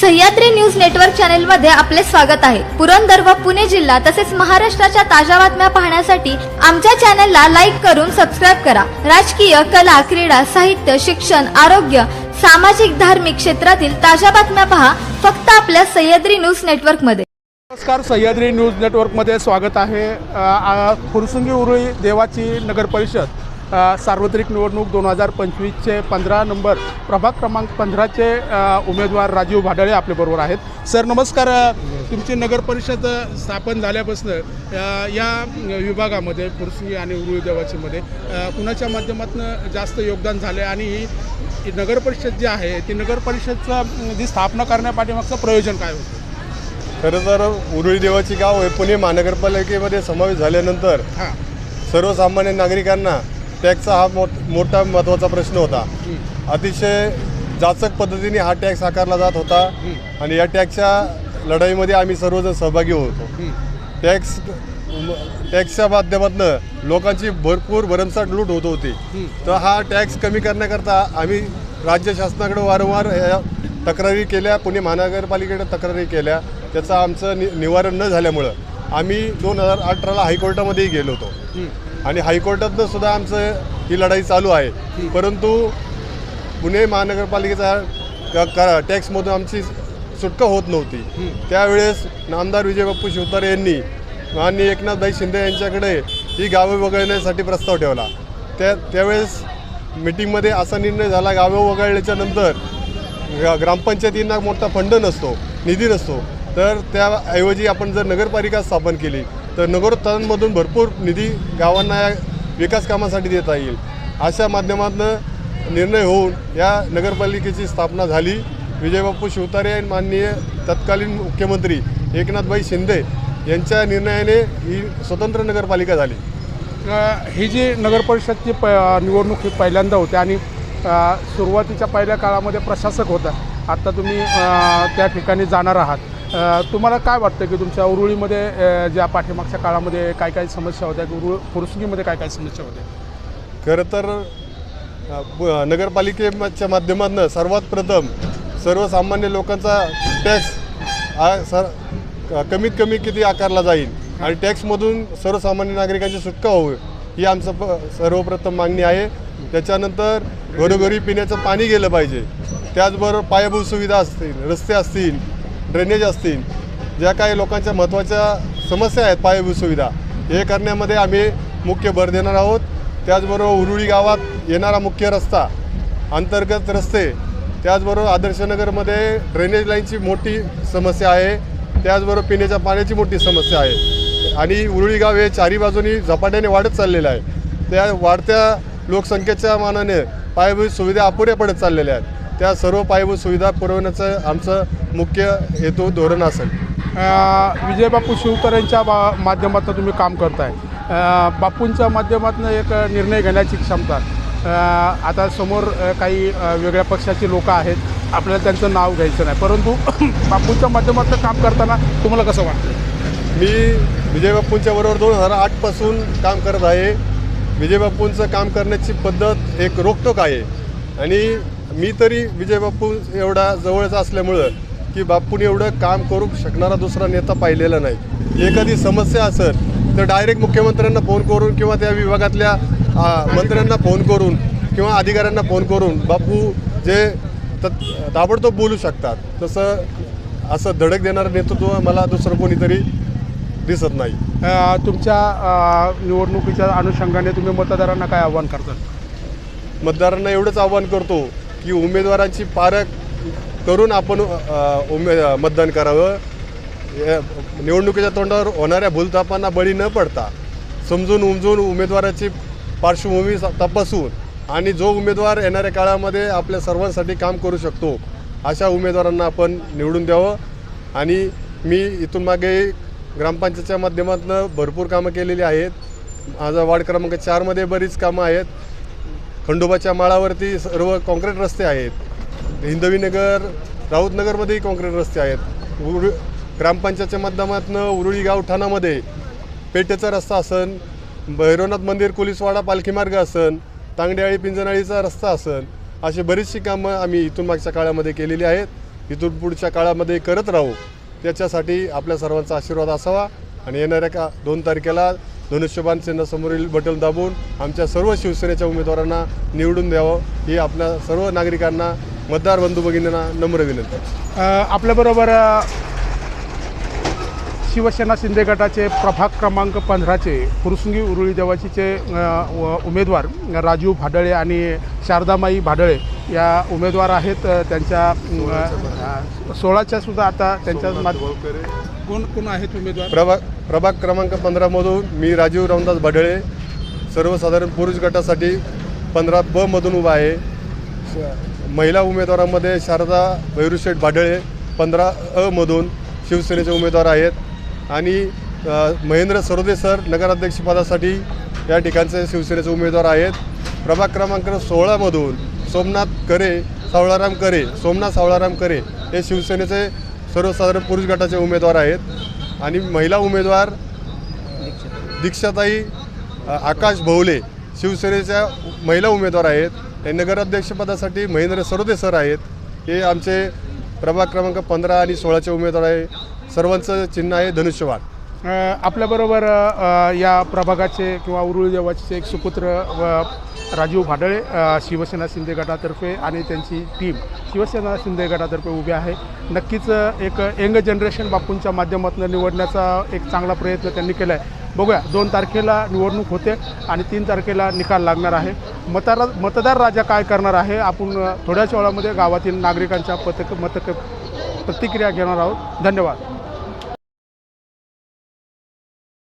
Sahyadri news network चॅनलमध्ये आपले स्वागत आहे. पुरंदर व पुणे जिल्हा तसेच महाराष्ट्राच्या ताज्या बातम्या पाहण्यासाठी आमच्या चॅनलला लाईक करून सबस्क्राईब करा. राजकीय कला क्रीडा साहित्य शिक्षण आरोग्य सामाजिक धार्मिक क्षेत्रातील ताज्या बातम्या पहा फक्त आपल्या सह्याद्री न्यूज नेटवर्कमध्ये नमस्कार सह्याद्री न्यूज नेटवर्कमध्ये स्वागत आहे. खुरसुंगी आ, उरुळी देवाची नगर परिषद. सार्वत्रिक निवडणूक दोन हजार पंचवीसचे पंधरा नंबर प्रभाग क्रमांक पंधराचे उमेदवार राजीव भाडाळे आपल्याबरोबर आहेत. सर नमस्कार. तुमची नगर परिषद अ, स्थापन झाल्यापासून या विभागामध्ये फुरसुंगी आणि उरुळी देवाचीमध्ये अ, कुणाच्या माध्यमातून जास्त योगदान झाले आणि ही ही नगर परिषद जी आहे ती नगर परिषदचं अम, जी स्थापना करण्यापाठीमागचं प्रयोजन काय होतं? खरं तर उरुळी देवाची गाव आहे पुणे महानगरपालिकेमध्ये समावेश झाल्यानंतर हां. सर्वसामान्य नागरिकांना टॅक्सचा हा मोठ मोठा महत्त्वाचा प्रश्न होता. अतिशय जाचक पद्धतीने हा टॅक्स आकारला जात होता. आणि या टॅक्सच्या लढाईमध्ये आम्ही सर्वजण सहभागी होतो टॅक्स टॅक्सच्या माध्यमातून लोकांची भरपूर भरमसाठ लूट होत होती. तर हा टॅक्स कमी करण्याकरता आम्ही राज्य शासनाकडे वारंवार या तक्रारी केल्या पुणे महानगरपालिकेकडे तक्रारी केल्या. त्याचं आमचं नि निवारण न झाल्यामुळं आम्ही दोन हजार अठराला हायकोर्टामध्येही गेलो होतो. आणि हायकोर्टातनं सुद्धा आमचं ही लढाई चालू आहे. परंतु पुणे महानगरपालिकेचा क- टॅक्समधून आमची सुटका होत नव्हती. त्यावेळेस नामदार विजय बाप्पू शिवतारे यांनी माननीय एकनाथभाई शिंदे यांच्याकडे ही गावे वगळण्यासाठी प्रस्ताव ठेवला. त्या त्यावेळेस मिटिंगमध्ये असा निर्णय झाला गावे वगळल्याच्या नंतर ग्रामपंचायतींना मोठा फंड नसतो निधी नसतो. तर त्याऐवजी आपण जर नगरपालिका स्थापन केली तर नगरोत्थानमधून भरपूर निधी गावांना या विकास कामासाठी देता येईल. अशा माध्यमातून निर्णय होऊन या नगरपालिकेची स्थापना झाली. विजयबापू शिवतारे आणि माननीय तत्कालीन मुख्यमंत्री एकनाथभाई शिंदे यांच्या निर्णयाने ही स्वतंत्र नगरपालिका झाली. ही जी नगरपरिषदची प निवडणूक ही पहिल्यांदा होते आणि सुरुवातीच्या पहिल्या काळामध्ये प्रशासक होता. आत्ता तुम्ही त्या ठिकाणी जाणार आहात. तुम्हाला काय वाटतं की तुमच्या उरुळीमध्ये ज्या पाठीमागच्या काळामध्ये काय काय समस्या होत्या उरुळ फुरसुंगीमध्ये काय काय समस्या होत्या? खरं तर नगरपालिकेच्या माध्यमातून सर्वात प्रथम सर्वसामान्य लोकांचा टॅक्स हा सर क- कमीत कमी किती आकारला जाईल आणि टॅक्समधून सर्वसामान्य नागरिकांची सुटका होईल ही आमचं प सर्वप्रथम मागणी आहे. त्याच्यानंतर घरोघरी पिण्याचं पाणी गेलं पाहिजे. त्याचबरोबर पायाभूत सुविधा असतील रस्ते असतील ड्रेनेज असतील ज्या काही लोकांच्या महत्त्वाच्या समस्या आहेत पायाभूत सुविधा हे करण्यामध्ये आम्ही मुख्य भर देणार आहोत. त्याचबरोबर उरुळी गावात येणारा मुख्य रस्ता अंतर्गत रस्ते त्याचबरोबर आदर्शनगरमध्ये ड्रेनेज लाईनची मोठी समस्या आहे. त्याचबरोबर पिण्याच्या पाण्याची मोठी समस्या आहे. आणि उरुळी गाव हे चारी बाजूनी झपाट्याने वाढत चाललेलं आहे. त्या वाढत्या लोकसंख्येच्या मानाने पायाभूत सुविधा अपुऱ्या पडत चाललेल्या आहेत. त्या सर्व पायाभूत सुविधा पुरवण्याचं आमचं मुख्य हेतू धोरण असेल. अ, विजय बापू शिवतरेंच्या बा माध्यमातून तुम्ही काम करताय. बापूंच्या माध्यमातून एक निर्णय घेण्याची क्षमता. आता समोर काही वेगळ्या पक्षाची लोक आहेत. आपल्याला त्यांचं नाव घ्यायचं नाही. परंतु बापूंच्या माध्यमातून काम करताना तुम्हाला कसं वाटतं मी विजय बाप्पूंच्या बरोबर दोन हजार आठपासून काम करत आहे. विजय बाप्पूंचं काम करण्याची पद्धत एक रोखटोक आहे. आणि मी तरी विजय बाप्पू एवढा जवळचा असल्यामुळं की बाप्पूने एवढं काम करू शकणारा दुसरा नेता पाहिलेला नाही. एखादी समस्या असेल तर डायरेक्ट मुख्यमंत्र्यांना फोन करून किंवा त्या विभागातल्या मंत्र्यांना फोन करून किंवा अधिकाऱ्यांना फोन करून बापू जे तत् ताबडतोब बोलू शकतात. तसं असं धडक देणारं नेतृत्व मला दुसरं कोणीतरी दिसत नाही. तुमच्या निवडणुकीच्या अनुषंगाने तुम्ही मतदारांना काय आव्हान करता? मतदारांना एवढंच आवाहन करतो की उमेदवारांची पारख करून आपण उमे मतदान करावं. या निवडणुकीच्या तोंडावर होणाऱ्या भूलथापांना बळी न पडता समजून उमजून उमेदवाराची पार्श्वभूमी तपासून आणि जो उमेदवार येणाऱ्या काळामध्ये आपल्या सर्वांसाठी काम करू शकतो अशा उमेदवारांना आपण निवडून द्यावं. आणि मी इथून मागे ग्रामपंचायतच्या माध्यमातून भरपूर कामं केलेली आहेत. माझा वार्ड क्रमांक चारमध्ये बरीच कामं आहेत. खंडोबाच्या माळावरती सर्व कॉन्क्रीट रस्ते आहेत. हिंदवीनगर राऊतनगरमध्येही कॉन्क्रीट रस्ते आहेत. उरु ग्रामपंचायतच्या माध्यमातून उरुळी गाव ठाणामध्ये पेठेचा रस्ता असन भैरवनाथ मंदिर कुलिसवाडा पालखी मार्ग असन तांगडेआळी पिंजनाळीचा रस्ता असन अशी बरीचशी कामं आम्ही इथून मागच्या काळामध्ये केलेली आहेत. इथून पुढच्या काळामध्ये करत राहू त्याच्यासाठी आपल्या सर्वांचा आशीर्वाद असावा आणि येणाऱ्या का दोन तारखेला धनुष्यबाण चिन्हासमोरील बटन दाबून आमच्या सर्व शिवसेनेच्या उमेदवारांना निवडून द्यावं ही आपल्या सर्व नागरिकांना मतदार बंधू भगिनींना नम्र विनंती. आपल्याबरोबर शिवसेना शिंदे गटाचे प्रभाग क्रमांक पंधराचे फुरसुंगी उरुळी देवाचीचे उमेदवार राजू भाडळे आणि शारदामाई भाडळे या उमेदवार आहेत. त्यांच्या सोळाच्या सुद्धा आता त्यांच्या कोण कोण आहेत उमेदवार? प्रभाग प्रभाग क्रमांक पंधरामधून मी राजीव रामदास भडळे सर्वसाधारण पुरुष गटासाठी पंधरा ब मधून उभा आहे. महिला उमेदवारांमध्ये शारदा भैरुशेठ भाडळे पंधरा अ मधून शिवसेनेचे उमेदवार आहेत. आणि महेंद्र सरोदे सर नगराध्यक्षपदासाठी या ठिकाणचे शिवसेनेचे उमेदवार आहेत. प्रभाग क्रमांक सोळामधून सोमनाथ करे सावळाराम करे सोमनाथ सावळाराम करे हे शिवसेनेचे सर्वसाधारण पुरुष गटाचे उमेदवार आहेत. आणि महिला उमेदवार दीक्षाताई आकाश भोवले शिवसेनेच्या महिला उमेदवार आहेत. हे नगराध्यक्षपदासाठी महेंद्र सरोदे सर आहेत. हे आमचे प्रभाग क्रमांक पंधरा आणि सोळाचे उमेदवार आहे. सर्वांचं चिन्ह आहे धनुष्यवान आपल्याबरोबर या प्रभागाचे किंवा उरुळी देवाचे एक सुपुत्र व राजीव भाडळे शिवसेना शिंदे गटातर्फे आणि त्यांची टीम शिवसेना शिंदे गटातर्फे उभी आहे. नक्कीच एक यंग जनरेशन बापूंच्या माध्यमातून निवडण्याचा एक चांगला प्रयत्न त्यांनी केला आहे बघूया दोन तारखेला निवडणूक होते आणि तीन तारखेला निकाल लागणार आहे. मतदार मतदार राजा काय करणार आहे आपण थोड्याच वेळामध्ये गावातील नागरिकांच्या पथक मतक प्रतिक्रिया घेणार आहोत. धन्यवाद.